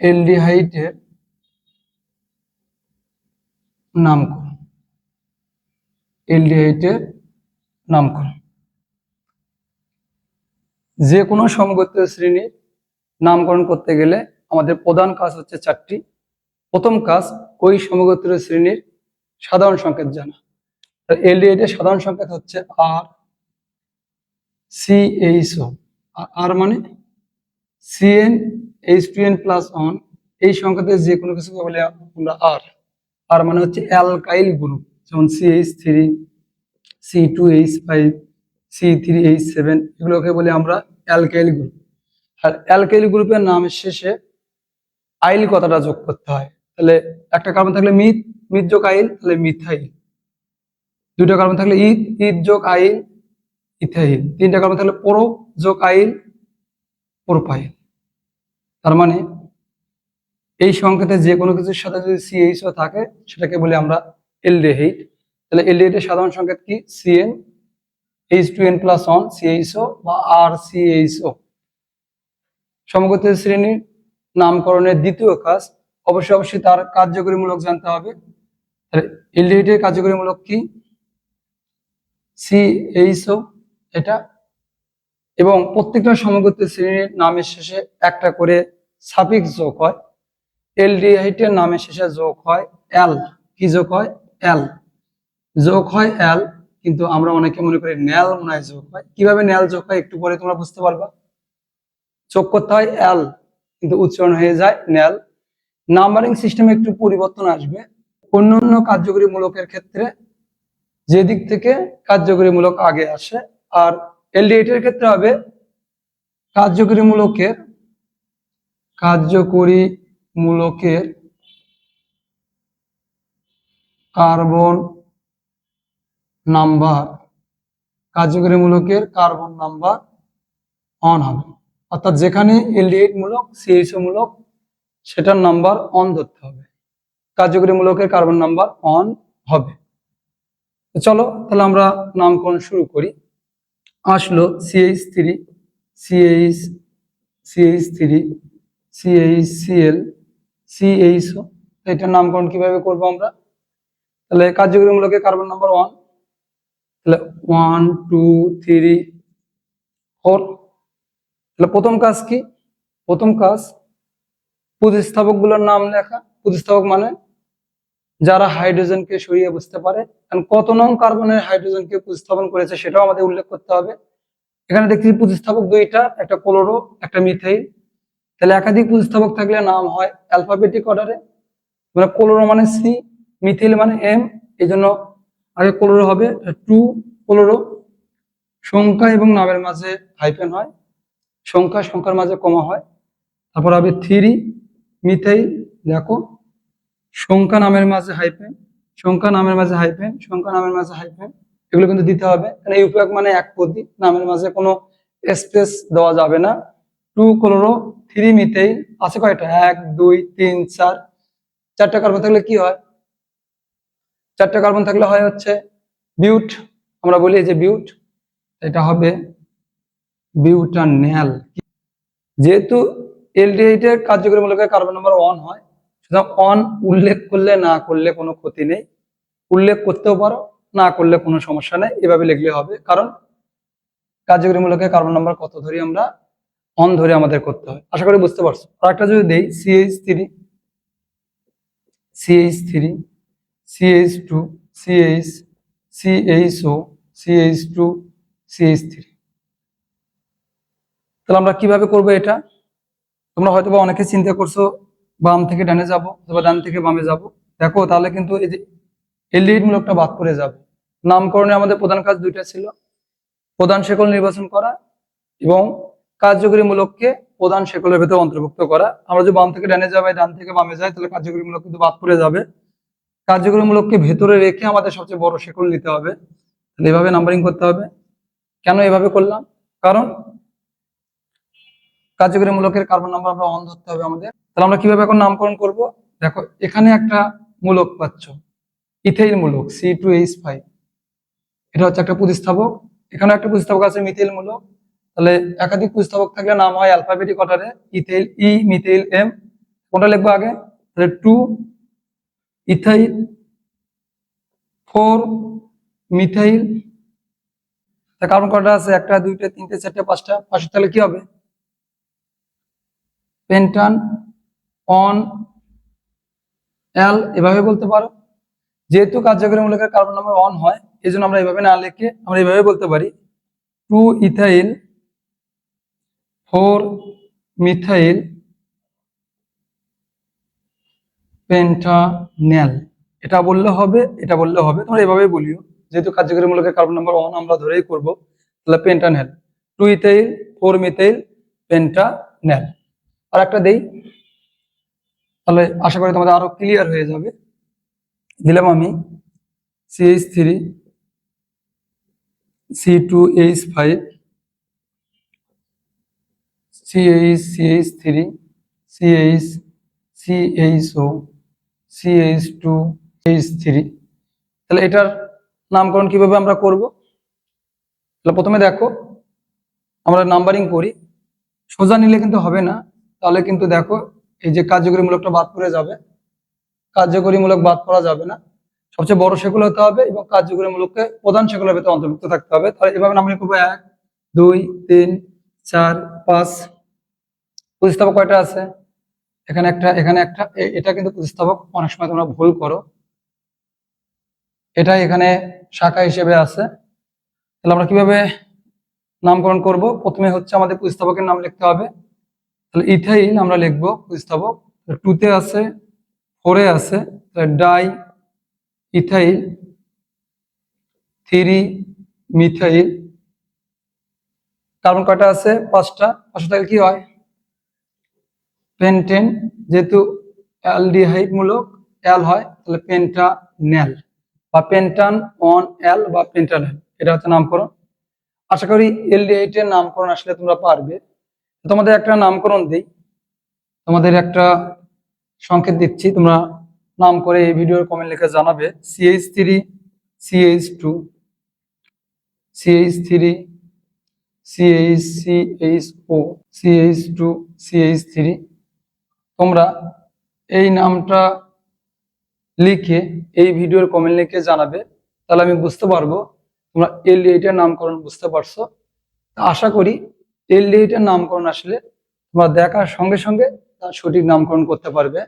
এলডিহাইডের নামকরণ। এলডিহাইডের নামকরণ। যে কোনো সমগোত্রীয় শ্রেণির নামকরণ করতে গেলে আমাদের প্রধান কাজ হচ্ছে চারটি। প্রথম কাজ, ওই সমগোত্রীয় শ্রেণির সাধারণ সংকেত জানা। এলডিএইট এর সাধারণ সংকেত হচ্ছে আর, সি, এইচ, ও। আর মানে? C n H two n plus one এই সংখ্যাতে যে কোনো কিছুকে বলে আমরা আর আর মানে হচ্ছে অ্যালকাইল গ্রুপ যেমন C H three C two H five C three H seven এগুলোকে বলে আমরা অ্যালকাইল গ্রুপ আর অ্যালকাইল গ্রুপের নামের শেষে আইল কথাটা যোগ করতে হয়। তাহলে একটা কার্বন থাকলে মিথ মিথ যোগ আইল, তাহলে মিথাইল। দুটো কার্বন থাকলে ইথ ইথ যোগ আইল, ইথাইল। তিনটা কার্বন থাকলে পোরো যোগ আইল, প্রোপাইল। তার মানে এই সংকেতে যে কোনো কিছুর সাথে যদি সিএইচও থাকে, সেটাকে বলি আমরা এলডিহাইড। তাহলে এলডিহাইডের সাধারণ সংকেত কি? C n H two n plus one C H O বা আর সিএইচও সমগত শ্রেণির নামকরণের দ্বিতীয় কাজ, অবশ্যই অবশ্যই তার কার্যকরীমূলক জানতে হবে। তাহলে এলডিহাইডের কার্যকরীমূলক কি? সিএইচও এটা এবং প্রত্যেকটা সমগত শ্রেণির নামের শেষে একটা করে সাফিক্স যোগ হয়। এলডিহাইডের নামের শেষে যোগ হয় এল। কি যোগ হয়? এল। যোগ হয় এল, কিন্তু আমরা অনেকে মনে করি ন্যাল মনে হয় যোগ হয়। কীভাবে ন্যাল যোগ হয় একটু পরে তোমরা বুঝতে পারবা। যোগ করতে হয় এল, কিন্তু উচ্চারণ হয়ে যায় ন্যাল নাম্বারিং সিস্টেমে একটু পরিবর্তন আসবে। অন্য অন্য কার্যকরী মূলকের ক্ষেত্রে যে দিক থেকে কার্যকরী মূলক আগে আসে, আর এলডিএইট এর ক্ষেত্রে হবে কার্যকরী মূলকের কার্যকরী মূলকের কার্বন নাম্বার কার্যকরী মূলকের কার্বন নাম্বার অন হবে। অর্থাৎ যেখানে এলডিএইট মূলক সিএইচও মূলক, সেটার নাম্বার অন ধরতে হবে। কার্যকরী মূলকের কার্বন নাম্বার অন হবে। চলো, তাহলে আমরা নামকরণ শুরু করি। আসলো C H three C H C H three C H C L C H O এটার নামকরণ কীভাবে করব আমরা? তাহলে কার্যকরীমূলকে কার্বন নাম্বার ওয়ান তাহলে ওয়ান টু থ্রি ফোর তাহলে প্রথম কাজ কি? প্রথম কাজ প্রতিস্থাপকগুলোর নাম লেখা। প্রতিস্থাপক মানে? যারা হাইড্রোজেনকে সরিয়ে বুঝতে পারে, কারণ কত নং কার্বনের হাইড্রোজেনকে প্রতিস্থাপন করেছে সেটাও আমাদের উল্লেখ করতে হবে। এখানে দেখছি প্রতিস্থাপক দুইটা, একটা ক্লোরো, একটা মিথাইল। তাহলে একাধিক প্রতিস্থাপক থাকলে নাম হয় অ্যালফাবেটিক অর্ডারে। মানে ক্লোরো মানে সি মিথিল মানে এম এই জন্য আগে ক্লোরো হবে, টু ক্লোরো। সংখ্যা এবং নামের মাঝে হাইফেন হয়। সংখ্যা, সংখ্যার মাঝে কমা হয়। তারপর হবে থ্রি, মিথাইল, দেখো। সংখ্যা নামের মাঝে হাইফেন সংখ্যা নামের মাঝে হাইফেন সংখ্যা নামের মাঝে হাইফেন এগুলো কিন্তু দিতে হবে। কারণ এই উপয়োগ মানে এক পদ্ধতি নামের মাঝে কোনো স্পেস দেওয়া যাবে না। টু ক্লোরো থ্রি মিথেইল আছে কয়টা? এক, দুই, তিন, চার। চারটা কার্বন থাকলে কি হয়? চারটা কার্বন থাকলে হয় হচ্ছে বিউট আমরা বলি যে বিউট এটা হবে বিউটানেল যেহেতু এলডিহাইডের কার্যকরী মূলকে কার্বন নম্বর ওয়ান হয় সুতরাং অন উল্লেখ করলে, না করলে কোনো ক্ষতি নেই। উল্লেখ করতেও পারো, না করলে কোনো সমস্যা নেই। এভাবে লিখলে হবে। কারণ কার্যকরী মূলকে কার্বন নাম্বার কত ধরি আমরা? অন ধরে আমাদের করতে হয়। আশা করি বুঝতে পারছ। আর একটা যদি দেই C H three C H three C H two C H C H O C H two C H three তাহলে আমরা কীভাবে করব এটা? তোমরা হয়তো বা অনেকে চিন্তা করছ বাম থেকে ডানে যাব অথবা ডান থেকে বামে যাব। দেখো, তাহলে কিন্তু এই যে এলডিড মূলকটা বাদ করে যাবে। নামকরণে আমাদের প্রধান কাজ দুইটা ছিল। প্রধান শেকল নির্বাচন করা এবং কার্যকরী মূলককে প্রধান শেকলের ভেতরে অন্তর্ভুক্ত করা। আমরা যদি বাম থেকে ডানে যাই ডান থেকে বামে যাই, তাহলে কার্যকরী মূলক কিন্তু বাদ পড়ে যাবে। কার্যকরী মূলককে ভেতরে রেখে আমাদের সবচেয়ে বড় শেকল নিতে হবে। তাহলে এভাবে নাম্বারিং করতে হবে। কেন এভাবে করলাম? কারণ কার্যকরী মূলকের কার্বন নাম্বার আমরা অন ধরতে হবে আমাদের। তাহলে আমরা কীভাবে এখন নামকরণ করব? দেখো, এখানে একটা মূলক পাচ্ছ। ইথাইল মূলক সি টু এইচ ফাইভ এটা হচ্ছে একটা প্রতিস্থাপক। এখানে একটা প্রতিস্থাপক আছে মিথিল মূলক। তাহলে একাধিক প্রতিস্থাপক থাকলে নাম হয় অ্যালফাবেটিক অর্ডারে ইথেল ই মিথিল এম কোনটা লিখব আগে? তাহলে টু ইথাইল ফোর মিথাইল। তা কার্বন কয়টা আছে? একটা, দুইটা, তিনটে, চারটে, পাঁচটা। পাঁচটা তাহলে কি হবে? পেন্টান অন এল এভাবে বলতে পারো। যেহেতু কার্যকরী মূলকের কার্বন নম্বর অন হয় এই জন্য আমরা এভাবে না লিখে আমরা এভাবে বলতে পারি। Two ethyl four methyl pentanal এটা বললে হবে, এটা বললে হবে, তোমরা এভাবে বলিও। যেহেতু কার্যকরী মূলকের কার্বন নম্বর ওয়ান আমরা ধরেই করব, তাহলে pentanal two ethyl four methyl pentanal আর একটা দেই। তাহলে আশা করি তোমাদের আরও ক্লিয়ার হয়ে যাবে। দিলাম আমি C H three C two H five C H C H three C H C H O C H two H three তাহলে এটার নামকরণ কীভাবে আমরা করব? তাহলে প্রথমে দেখো, আমরা নাম্বারিং করি। সোজা নিলে কিন্তু হবে না, তাহলে কিন্তু দেখো এই যে কার্যকরীমূলকটা বাদ পড়ে যাবে, কার্যকরীমূলক বাদ পড়া যাবে না। সবচেয়ে বড় সেগুলো হতে হবে এবং কার্যকরীমূলককে প্রধান সেগুলোর ভেতরে অন্তর্ভুক্ত থাকতে হবে। তাহলে এভাবে নাম্বারিং করব এক, দুই, তিন, চার, পাঁচ। প্রতিস্থাপক কয়টা আছে? এখানে একটা এখানে একটা এটা কিন্তু প্রতিস্থাপক, অনেক সময় তোমরা ভুল করো। এটা এখানে শাখা হিসেবে আছে। তাহলে আমরা কীভাবে নামকরণ করব? প্রথমে হচ্ছে আমাদের প্রতিস্থাপকের নাম লিখতে হবে। তাহলে ইথাইন আমরা লিখব প্রতিস্থাপক টুতে আছে ফোরে আছে di ethyl three methyl carbon কয়টা আছে? পাঁচটা। পাঁচটা কি হয়? পেন্টেন যেহেতু অ্যালডিহাইড মূলক অ্যাল হয়, তাহলে পেন্টা পেন্টানেল বা পেন্টান অন অ্যাল বা পেন্টানেল এটা হচ্ছে নামকরণ। আশা করি এলডিহাইড এর নামকরণ আসলে তোমরা পারবে। তোমাদের একটা নামকরণ দিই। তোমাদের একটা সংকেত দিচ্ছি। তোমরা নাম করে এই ভিডিওর কমেন্ট লিখে জানাবে। C H three C H two C H three C H C H O C H two C H three তোমরা এই নামটা লিখে এই ভিডিওর কমেন্ট লিখে জানাবে। তাহলে আমি বুঝতে পারব। তোমরা এল নামকরণ বুঝতে পারছ। আশা করি এল এর নামকরণ আসলে তোমরা দেখার সঙ্গে সঙ্গে তার সঠিক নামকরণ করতে পারবে।